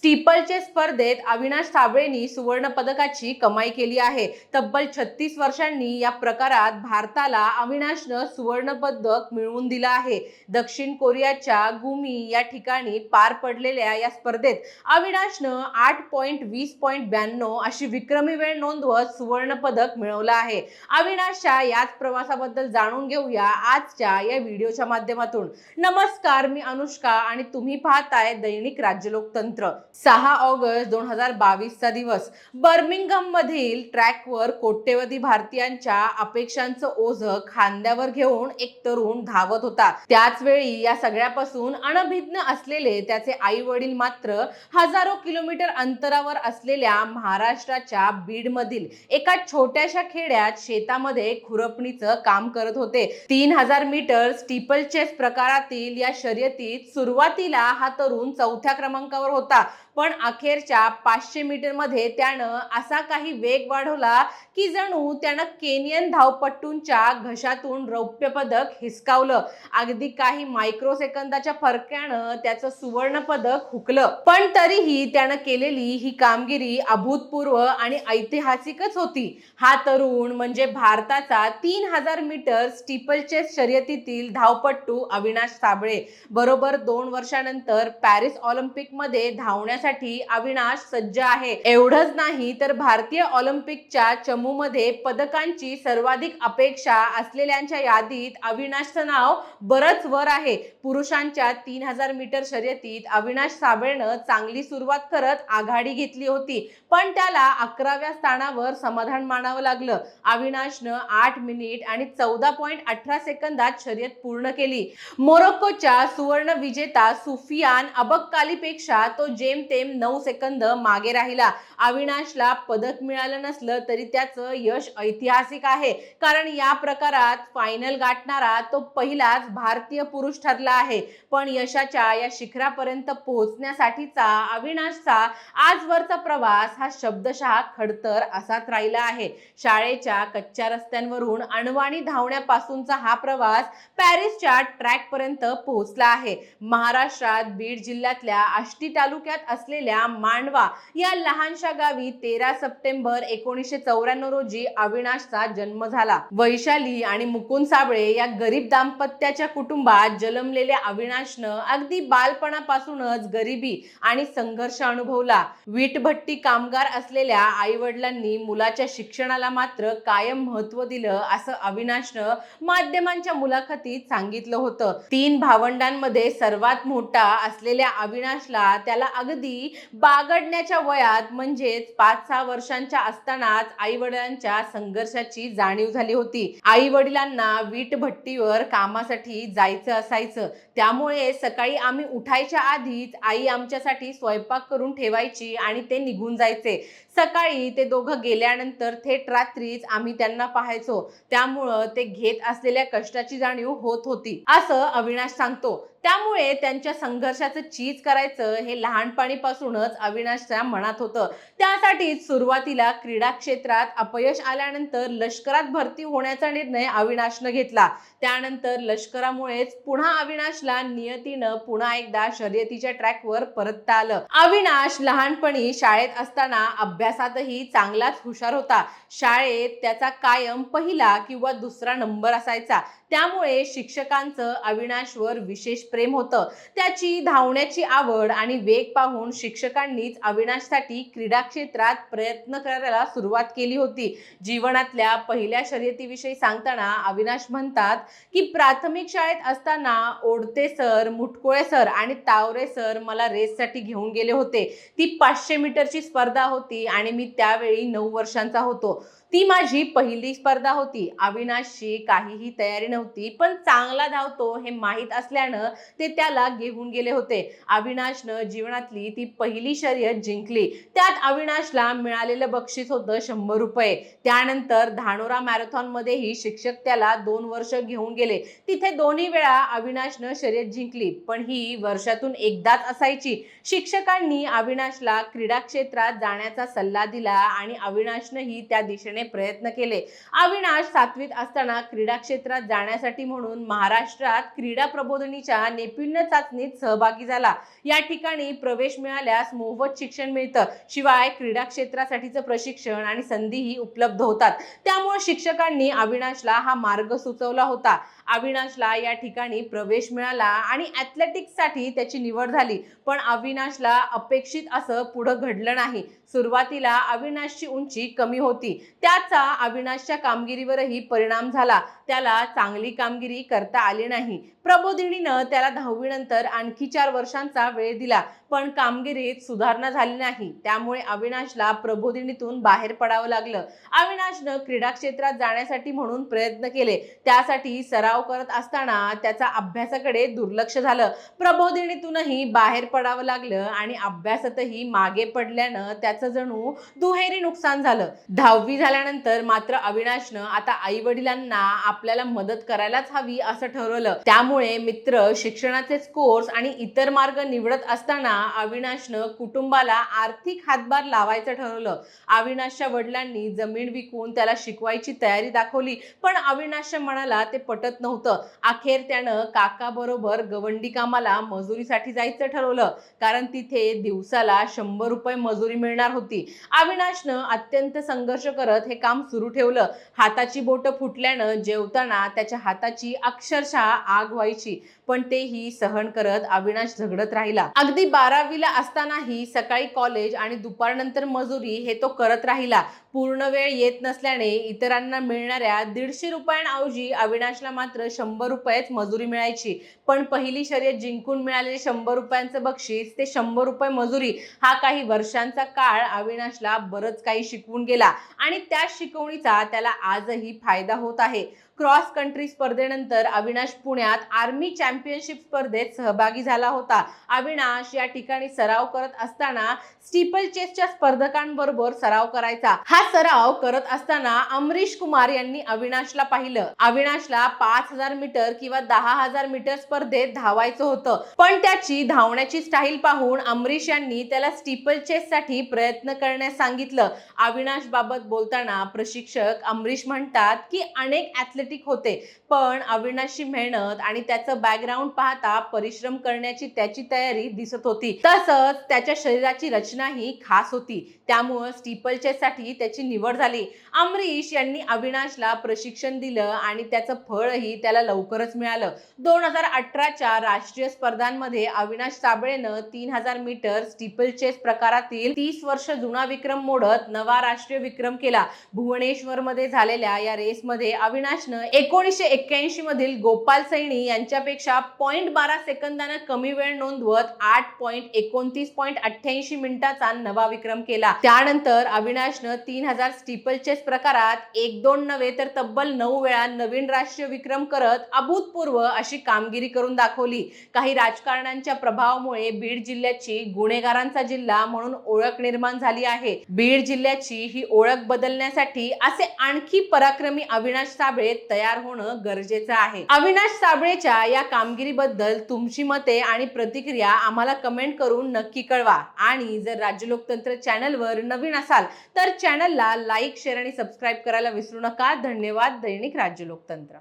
स्टीपलचे स्पर्धेत अविनाश साबळेनी सुवर्ण पदकाची कमाई केली आहे. तब्बल छत्तीस वर्षांनी या प्रकारात भारताला अविनाशनं सुवर्ण पदक मिळवून दिलं आहे. दक्षिण कोरियाच्या गुमी या ठिकाणी पार पडलेल्या या स्पर्धेत अविनाशनं आठ पॉईंट वीस पॉईंट ब्याण्णव अशी विक्रमी वेळ नोंदवत सुवर्ण पदक मिळवलं आहे. अविनाशच्या याच प्रवासाबद्दल जाणून घेऊया आजच्या या व्हिडिओच्या माध्यमातून. नमस्कार मी अनुष्का आणि तुम्ही पाहताय दैनिक राज्य लोकतंत्र सहा ऑगस्ट दोन हजार बावीसचा दिवस. बर्मिंगम मधील ट्रॅकवर कोट्यवधी भारतीयांच्या अपेक्षांचं ओझ खांद्यावर घेऊन एक तरुण धावत होता. त्याच वेळी या सगळ्यापासून अनभिज्ञ असलेले त्याचे आई वडील मात्र हजारो किलोमीटर अंतरावर असलेल्या महाराष्ट्राच्या बीड मधील एका छोट्याशा खेड्यात शेतामध्ये खुरपणीचं काम करत होते. तीन हजार मीटर स्टीपल चेस प्रकारातील या शर्यतीत सुरुवातीला हा तरुण चौथ्या क्रमांकावर होता. पण अखेरच्या पाचशे मीटरमध्ये त्यानं असा काही वेग वाढवला की जणू त्यानं केनियन धावपट्टूंच्या घशातून रौप्य पदक हिसकावलं. अगदी काही मायक्रो सेकंदाच्या फरक्यानं त्याचं सुवर्ण पदक हुकलं. पण तरीही त्यानं केलेली ही कामगिरी अभूतपूर्व आणि ऐतिहासिकच होती. हा तरुण म्हणजे भारताचा तीन हजार मीटर स्टीपल चेस शर्यतीतील धावपट्टू अविनाश साबळे. बरोबर दोन वर्षानंतर पॅरिस ऑलिम्पिकमध्ये धावण्या करण्यासाठी अविनाश सज्ज आहे. एवढंच नाही तर भारतीय ऑलिम्पिकच्या चमूमध्ये पदकांची सर्वाधिक अपेक्षा असलेल्यांच्या यादीत अविनाशचं नाव बरंच वर आहे. पुरुषांच्या तीन हजार मीटर शर्यतीत अविनाश साबळेनं चांगली सुरुवात करत आघाडी घेतली होती. पण त्याला अकराव्या स्थानावर समाधान मानावं लागलं. अविनाशनं आठ मिनिट आणि चौदा पॉईंट अठरा सेकंदात शर्यत पूर्ण केली. मोरोक्कोच्या सुवर्ण विजेता सुफियान अबक्कालीपेक्षा तो जेम जेमतेम नऊ सेकंद मागे राहिला. अविनाशला पदक मिळालं नसलं तरी त्याचं यश ऐतिहासिक आहे. कारण या प्रकारात फायनल गाठणारा तो पहिलाच भारतीय पुरुष ठरला आहे. पण यशाच्या या शिखरापर्यंत पोहोचण्यासाठीचा अविनाशचा आजवरचा प्रवास हा शब्दशः खडतर असाच राहिला आहे. शाळेच्या कच्च्या रस्त्यांवरून अणवाणी धावण्यापासूनचा हा प्रवास पॅरिसच्या ट्रॅक पर्यंत पोहोचला आहे. महाराष्ट्रात बीड जिल्ह्यातल्या आष्टी तालुक्यात असलेल्या मांडवा या लहानशा गावी तेरा सप्टेंबर एकोणीसशे चौऱ्याण्णव रोजी अविनाशचा जन्म झाला. वैशाली आणि मुकुंद साबळे या गरीब दाम्पत्याच्या कुटुंबात जन्मलेल्या अविनाशनं अगदी बालपणापासूनच गरिबी आणि संघर्ष अनुभवला. वीटभट्टी कामगार असलेल्या आई वडिलांनी मुलाच्या शिक्षणाला मात्र कायम महत्त्व दिलं असं अविनाशनं माध्यमांच्या मुलाखतीत सांगितलं होतं. तीन भावंडांमध्ये सर्वात मोठा असलेल्या अविनाशला त्याला अगदी बागडण्याच्या वयात म्हणजेच पाच सहा वर्षांच्या असतानाच आई वडिलांच्या संघर्षाची जाणीव झाली होती. आई वडिलांना वीट भट्टीवर कामासाठी जायचं असायचं. त्यामुळे सकाळी आम्ही उठायच्या आधीच आई आमच्यासाठी स्वयंपाक करून ठेवायची आणि ते निघून जायचे. सकाळी ते दोघं गेल्यानंतर थेट रात्रीच आम्ही त्यांना पाहायचो. त्यामुळं ते घेत असलेल्या कष्टाची जाणीव होत होती. असं अविनाश सांगतो. त्यामुळे त्यांच्या संघर्षाचं चीज करायचं हे लहानपणीपासूनच अविनाशच्या मनात होतं. त्यासाठीच सुरुवातीला क्रीडा क्षेत्रात अपयश आल्यानंतर लष्करात भरती होण्याचा निर्णय अविनाशनं घेतला. त्यानंतर लष्करामुळेच पुन्हा अविनाशला नियतीनं पुन्हा एकदा शर्यतीच्या ट्रॅकवर परतता आलं. अविनाश लहानपणी शाळेत असताना अभ्यासातही चांगलाच हुशार होता. शाळेत त्याचा कायम पहिला किंवा दुसरा नंबर असायचा. त्यामुळे शिक्षकांचं अविनाशवर विशेष प्रेम होतं. त्याची धावण्याची आवड आणि वेग पाहून शिक्षकांनीच अविनाशसाठी क्रीडा क्षेत्रात प्रयत्न करायला सुरुवात केली होती. जीवनातल्या पहिल्या शर्यतीविषयी सांगताना अविनाश म्हणतात की प्राथमिक शाळेत असताना ओढते सर मुटकोळे सर आणि तावरे सर मला रेससाठी घेऊन गेले होते. ती पाचशे मीटरची स्पर्धा होती आणि मी त्यावेळी नऊ वर्षांचा होतो. ती माझी पहिली स्पर्धा होती. अविनाशची काहीही तयारी नव्हती पण चांगला धावतो हे माहीत असल्यानं ते त्याला घेऊन गेले होते. अविनाशनं जीवनातली ती पहिली शर्यत जिंकली. त्यात अविनाशला मिळालेलं बक्षीस होतं शंभर रुपये. त्यानंतर धानोरा मॅरेथॉन मध्येही शिक्षक त्याला दोन वर्ष घेऊन गेले. तिथे दोन्ही वेळा अविनाशनं शर्यत जिंकली पण ही वर्षातून एकदाच असायची. शिक्षकांनी अविनाशला क्रीडा क्षेत्रात जाण्याचा सल्ला दिला आणि अविनाशनंही त्या दिशेने प्रयत्न केले. अविनाश सातवीत असताना क्रीडा क्षेत्रात जाण्यासाठी म्हणून महाराष्ट्रात क्रीडा प्रबोधनीच्या नैपुण्य चाचणीत सहभागी झाला. या ठिकाणी प्रवेश मिळाल्यास मोफत शिक्षण मिळतं. शिवाय क्रीडा क्षेत्रासाठीचं प्रशिक्षण आणि संधीही उपलब्ध होतात. त्यामुळे शिक्षकांनी अविनाशला हा मार्ग सुचवला होता. अविनाशला या ठिकाणी प्रवेश मिळाला आणि ॲथलेटिक्ससाठी त्याची निवड झाली. पण अविनाशला अपेक्षित असं पुढं घडलं नाही. सुरुवातीला अविनाशची उंची कमी होती. त्याचा अविनाशच्या कामगिरीवरही परिणाम झाला. त्याला चांगली कामगिरी करता आली नाही. प्रबोधिनीनं त्याला दहावीनंतर आणखी चार वर्षांचा वेळ दिला पण कामगिरीत सुधारणा झाली नाही. त्यामुळे अविनाशला प्रबोधिनीतून बाहेर पडावं लागलं. अविनाशनं क्रीडा क्षेत्रात जाण्यासाठी म्हणून प्रयत्न केले. त्यासाठी सराव करत असताना त्याचा अभ्यासाकडे दुर्लक्ष झालं. प्रबोधिनीतूनही बाहेर पडावं लागलं आणि अभ्यासातही मागे पडल्यानं त्याचं जणू दुहेरी नुकसान झालं. दहावी झाल्यानंतर मात्र अविनाशनं आता आई वडिलांना आपल्याला मदत करायलाच हवी असं ठरवलं. त्यामुळे मित्र शिक्षणाचे कोर्स आणि इतर मार्ग निवडत असताना अविनाशनं कुटुंबाला आर्थिक हातभार लावायचं ठरवलं. अविनाशच्या वडिलांनी जमीन विकून त्याला शिकवायची तयारी दाखवली. पण अविनाशच्या मनाला ते पटत नव्हतं अखेर त्यानं काका बरोबर गवंडी कामाला मजुरीसाठी जायचं ठरवलं. कारण तिथे दिवसाला शंभर रुपये मजुरी मिळणार होती. अविनाशनं अत्यंत संघर्ष करत हे काम सुरू ठेवलं. हाताची बोटं फुटल्यानं जेवताना त्याच्या हाताची अक्षरशः आग व्हायची. पण तेही सहन करत अविनाश झगडत राहिला. अगदी बारावीला असतानाही सकाळी कॉलेज आणि दुपारनंतर मजुरी हे तो करत राहिला. पूर्ण वेळ येत नसल्याने इतरांना मिळणाऱ्या दीडशे रुपयांऐवजी अविनाशला मात्र शंभर रुपयेच मजुरी मिळायची. पण पहिली शर्यत जिंकून मिळालेले शंभर रुपयांचं बक्षीस ते शंभर रुपये मजुरी हा काही वर्षांचा काळ अविनाशला बरंच काही शिकवून गेला. आणि त्या शिकवणीचा त्याला आजही फायदा होत आहे. क्रॉस कंट्री स्पर्धेनंतर अविनाश पुण्यात आर्मी चॅम्पियनशिप स्पर्धेत सहभागी झाला होता. अविनाश या ठिकाणी सराव करत असताना स्टीपल चेसच्या स्पर्धकांबरोबर सराव करायचा. हा सराव करत असताना अमरीश कुमार यांनी अविनाशला पाहिलं. अविनाशला पाच हजार मीटर किंवा दहा हजार मीटर स्पर्धेत धावायचं होतं. पण त्याची धावण्याची स्टाईल पाहून अमरीश यांनी त्याला स्टीपल चेस साठी प्रयत्न करण्यास सांगितलं. अविनाश बाबत बोलताना प्रशिक्षक अमरीश म्हणतात की अनेक ऍथलेटिक होते. पण अविनाशची मेहनत आणि त्याचं बॅकग्राऊंड पाहता परिश्रम करण्याची त्याची तयारी दिसत होती. तसंच त्याच्या शरीराची रचनाही खास होती. त्यामुळं स्टीपलसाठी त्याची निवड झाली. अमरीश यांनी अविनाशला प्रशिक्षण दिलं आणि त्याचं फळही त्याला लवकरच मिळालं. दोन हजार अठराच्या राष्ट्रीय स्पर्धांमध्ये अविनाश साबळेनं तीन हजार मीटर स्टीपल चेस प्रकारातील तीस वर्ष जुना विक्रम मोडत नवा राष्ट्रीय विक्रम केला. भुवनेश्वर मध्ये झालेल्या या रेसमध्ये अविनाशनं एकोणीसशे एक्क्याऐंशी मधील गोपाल सैनी यांच्यापेक्षा पॉईंट बारा सेकंदानं कमी वेळ नोंदवत आठ पॉईंट एकोणतीस पॉईंट अठ्ठ्याऐंशी मिनिटाचा नवा विक्रम केला. त्यानंतर अविनाशनं तीन हजार स्टीपल चेस प्रकारात एक दोन नव्हे तर तब्बल नऊ वेळा नवीन राष्ट्रीय विक्रम करत अभूतपूर्व अशी कामगिरी करून दाखवली. काही राजकारण्यांच्या प्रभावामुळे बीड जिल्ह्याची गुन्हेगारांचा जिल्हा म्हणून ओळख निर्माण झाली आहे. बीड जिल्ह्याची ही ओळख बदलण्यासाठी असे आणखी पराक्रमी अविनाश साबळे तयार होणं गरजेचं आहे. अविनाश साबळेच्या या कामगिरीबद्दल तुमची मते आणि प्रतिक्रिया आम्हाला कमेंट करून नक्की कळवा. आणि जर राज्य लोकतंत्र चॅनलवर नवीन असाल तर चॅनलला लाईक शेअर आणि सबस्क्राईब करायला विसरू नका. धन्यवाद. दैनिक राज्य लोकतंत्र.